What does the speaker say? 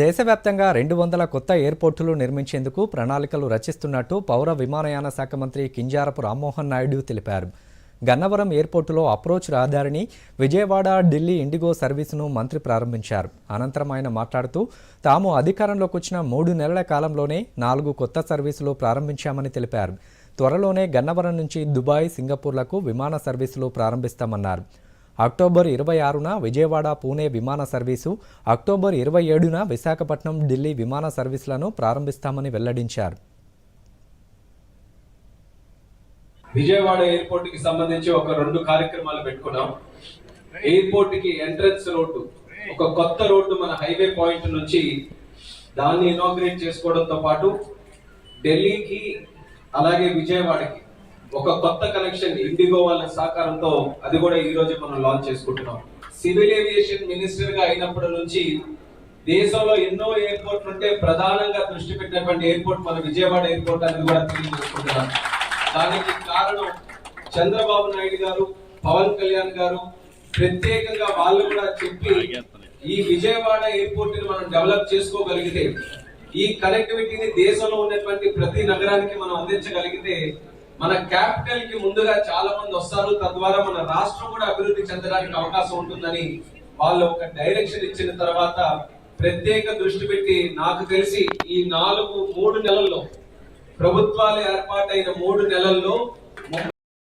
దేశవ్యాప్తంగా రెండు వందల కొత్త ఎయిర్పోర్టులు నిర్మించేందుకు ప్రణాళికలు రచిస్తున్నట్టు పౌర విమానయాన శాఖ మంత్రి కింజారపు రామ్మోహన్ నాయుడు తెలిపారు. గన్నవరం ఎయిర్పోర్టులో అప్రోచ్ రహదారిని విజయవాడ ఢిల్లీ ఇండిగో సర్వీసును మంత్రి ప్రారంభించారు. అనంతరం ఆయన మాట్లాడుతూ తాము అధికారంలోకి వచ్చిన మూడు నెలల కాలంలోనే నాలుగు కొత్త సర్వీసులు ప్రారంభించామని తెలిపారు. త్వరలోనే గన్నవరం నుంచి దుబాయ్ సింగపూర్లకు విమాన సర్వీసులు ప్రారంభిస్తామన్నారు. అక్టోబర్ ఇరవై ఆరున విజయవాడ పూణే విమాన సర్వీసు అక్టోబర్ ఇరవై ఏడున విశాఖపట్నం ఢిల్లీ విమాన సర్వీసులను ప్రారంభిస్తామని వెల్లడించారు. విజయవాడ ఎయిర్పోర్ట్కి సంబంధించి ఒక రెండు కార్యక్రమాలు పెట్టుకున్నాం. ఎయిర్పోర్ట్కి ఎంట్రన్స్ రోడ్డు ఒక కొత్త రోడ్డు మన హైవే పాయింట్ నుంచి దాన్ని ఇనాగ్రేట్ చేసుకోవడంతో పాటు ఢిల్లీకి అలాగే విజయవాడకి ఒక కొత్త కనెక్షన్ ఇండిగో వాళ్ళ సహకారంతో అది కూడా ఈ రోజు మనం లాంచ్ చేసుకుంటున్నాం. సివిల్ ఏవియేషన్ మినిస్టర్గా అయినప్పటి నుంచి దేశంలో ఎన్నో ఎయిర్పోర్ట్లు ఉంటే ప్రధానంగా దృష్టి పెట్టినటువంటి ఎయిర్పోర్ట్ మన విజయవాడ ఎయిర్పోర్ట్ అనేది కూడా తెలియజేసుకుంటున్నాం. దానికి కారణం చంద్రబాబు నాయుడు గారు పవన్ కళ్యాణ్ గారు ప్రత్యేకంగా వాళ్ళు కూడా చెప్పి ఈ విజయవాడ ఎయిర్పోర్ట్ని మనం డెవలప్ చేసుకోగలిగితే ఈ కనెక్టివిటీని దేశంలో ఉన్నటువంటి ప్రతి నగరానికి మనం అందించగలిగితే మన క్యాపిటల్కి ముందుగా చాలా మంది వస్తారు. తద్వారా మన రాష్ట్రం కూడా అభివృద్ధి చెందడానికి అవకాశం ఉంటుందని వాళ్ళు ఒక డైరెక్షన్ ఇచ్చిన తర్వాత ప్రత్యేక దృష్టి పెట్టి నాకు తెలిసి ఈ నాలుగు మూడు నెలల్లో ప్రభుత్వాలు ఏర్పాటైన మూడు నెలల్లో